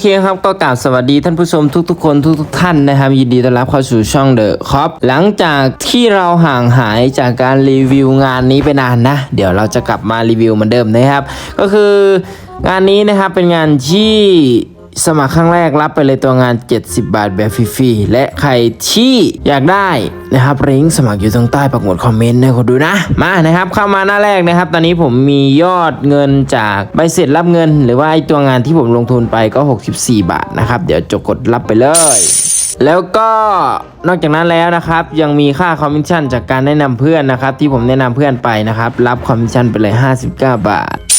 เคครับก็กราบสวัสดีท่านผู้ชมทุกๆ คนทุกๆท่านนะครับยินดีต้อนรับเข้าสู่ช่องเดอะครับหลังจากที่เราห่างหายจากการรีวิวงานนี้ไปนานนะ เดี๋ยวเราจะกลับมารีวิวเหมือนเดิมนะครับ ก็คืองานนี้นะครับเป็นงานที่ สมัครครั้งแรกรับไปเลยตัวงาน 70 บาทแบบฟรีๆและใครที่อยากได้นะครับลิงก์สมัครอยู่ตรงใต้ปักหมุดคอมเมนต์นะคุณดูนะมานะครับเข้ามาหน้าแรกนะครับ ตอนนี้ผมมียอดเงินจากใบเสร็จรับเงิน หรือว่าไอตัวงานที่ผมลงทุนไปก็ 64 บาทนะครับเดี๋ยวจกกดรับไปเลยแล้วก็นอกจากนั้นแล้วนะครับ ยังมีค่าคอมมิชชั่นจากการแนะนำเพื่อนนะครับ ที่ผมแนะนำเพื่อนไปนะครับ รับคอมมิชชั่นไปเลย 59 บาท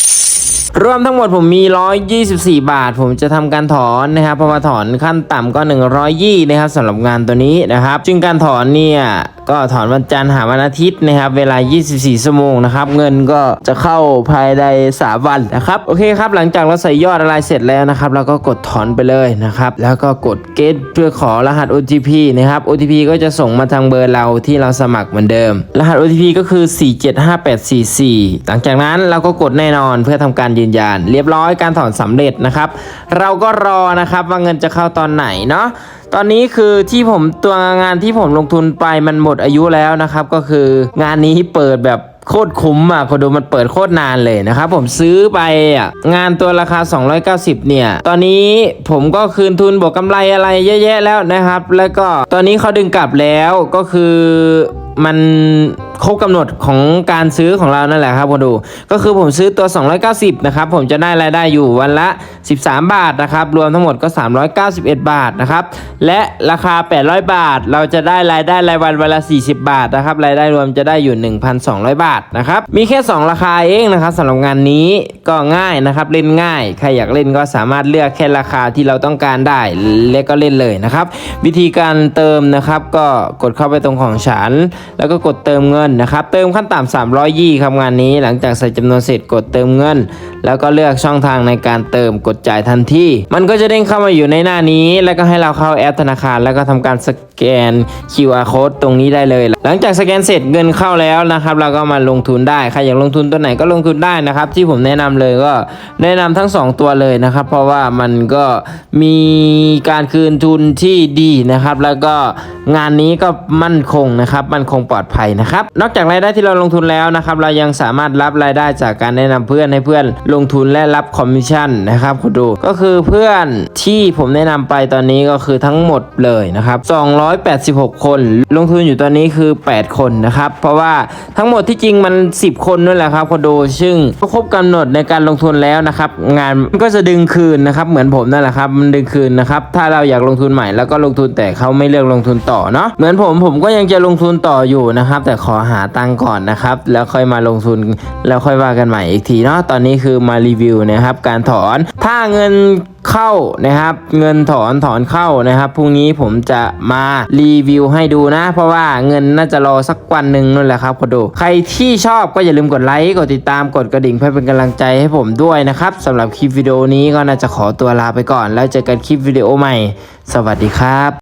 รวมทั้งหมดผมมี 124 บาท ผมจะทำการถอนนะครับพอมาถอนขั้นต่ำก็ 120นะครับสำหรับงานตัวนี้นะครับ จึงการถอนเนี่ยก็ถอนวันจันทร์หาวันอาทิตย์นะครับ เวลา 24 ชั่วโมงนะครับ เงินก็จะเข้าภายใน3วันนะครับ โอเคครับ หลังจากเราใส่ยอดอะไรเสร็จแล้วนะครับ เราก็กดถอนไปเลยนะครับ แล้วก็กด get เพื่อขอรหัส OTP นะครับ OTP ก็จะส่งมาทางเบอร์เราที่เราสมัครเหมือนเดิม รหัส OTP ก็คือ 475844 หลังจากนั้นเราก็กดแน่นอนเพื่อทำการยืนยัน เรียบร้อยการถอนสำเร็จนะครับ เราก็รอนะครับว่าเงินจะเข้าตอนไหนเนาะ ตอนนี้คือที่ผมตัวงานที่ผมลงทุนไปมันหมดอายุแล้วนะครับ ก็คืองานนี้เปิดแบบโคตรคุ้มอะคนดูมันเปิดโคตรนานเลยนะครับผมซื้อไปอะงานตัวราคา 290 เนี่ย ตอนนี้ผมก็คืนทุนบวกกำไรอะไรเยอะแยะแล้วนะครับ แล้วก็ตอนนี้เขาดึงกลับแล้วก็คือมัน ครบกำหนดของการซื้อของเรานั่นแหละครับคนดูก็คือผมซื้อตัว 290 นะครับ ผมจะได้รายได้อยู่วันละ 13 บาทนะครับ รวมทั้งหมดก็ 391 บาทนะครับ และราคา 800 บาท เราจะได้รายได้รายวันวันละ 40 บาทนะครับ รายได้รวมจะได้อยู่ 1,200 บาทนะครับ มีแค่ 2 ราคาเองนะครับสำหรับงานนี้ก็ง่ายนะครับ เล่นง่าย ใครอยากเล่นก็สามารถเลือกแค่ราคาที่เราต้องการได้และก็เล่นเลยนะครับ วิธีการเติมนะครับ ก็กดเข้าไปตรงของฉัน แล้วก็กดเติมเงินนะครับเติมขั้นต่ำ300ยี่ครับงานนี้หลังจากใส่จำนวนเสร็จกดเติมเงิน แล้วก็เลือกช่องทางในการเติมกดจ่ายทันทีมันก็จะเด้งเข้ามาอยู่ในหน้านี้ แล้วก็ให้เราเข้าแอปธนาคาร แล้วก็ทำการสแกน QR code ตรงนี้ได้เลย หลังจากสแกนเสร็จเงินเข้าแล้วนะครับ เราก็มาลงทุนได้ใครอยากลงทุนตัวไหนก็ลงทุนได้นะครับ ที่ผมแนะนำเลยก็แนะนำทั้ง 2 ตัวเลยนะครับ เพราะว่ามันก็มีการคืนทุนที่ดีนะครับ แล้วก็งานนี้ก็มั่นคงนะครับ มั่นคงปลอดภัยนะครับนอกจากรายได้ที่เราลงทุนแล้วนะครับเรายังสามารถรับรายได้จากการแนะนำเพื่อนให้เพื่อนลงทุนและรับคอมมิชชั่นนะครับคุณดูก็คือเพื่อนที่ผมแนะนำไปตอนนี้ก็คือทั้งหมดเลยนะครับ286 คน ลงทุนอยู่ตอนนี้คือ 8 คนนะครับ เพราะว่าทั้งหมดที่จริงมัน 10 คนนั่นแหละครับคุณดูซึ่งก็ครบกำหนดในการลงทุนแล้วนะครับ งานมันก็จะดึงคืนนะครับ เหมือนผมนั่นแหละครับมันดึงคืนนะครับถ้าเราอยากลงทุนใหม่แล้วก็ลงทุนแต่เขาไม่เลือกลงทุนต่อเนาะเหมือนผมผมก็ยังจะลงทุนต่ออยู่นะครับ แต่ขอหาตังก่อนนะครับ แล้วค่อยมาลงทุนแล้วค่อยว่ากันใหม่อีกทีเนาะตอนนี้คือมารีวิวนะครับ การถอนถ้าเงินเข้านะครับ เงินถอนถอนเข้านะครับพรุ่งนี้ผมจะมารีวิวให้ดูนะ เพราะว่าเงินน่าจะรอสักวันหนึ่งนั่นแหละครับคนดูใครที่ชอบก็อย่าลืมกดไลค์กดติดตามกดกระดิ่งเพื่อเป็นกำลังใจให้ผมด้วยนะครับสำหรับคลิปวิดีโอนี้ก็น่าจะขอตัวลาไปก่อน แล้วเจอกันคลิปวิดีโอใหม่ สวัสดีครับ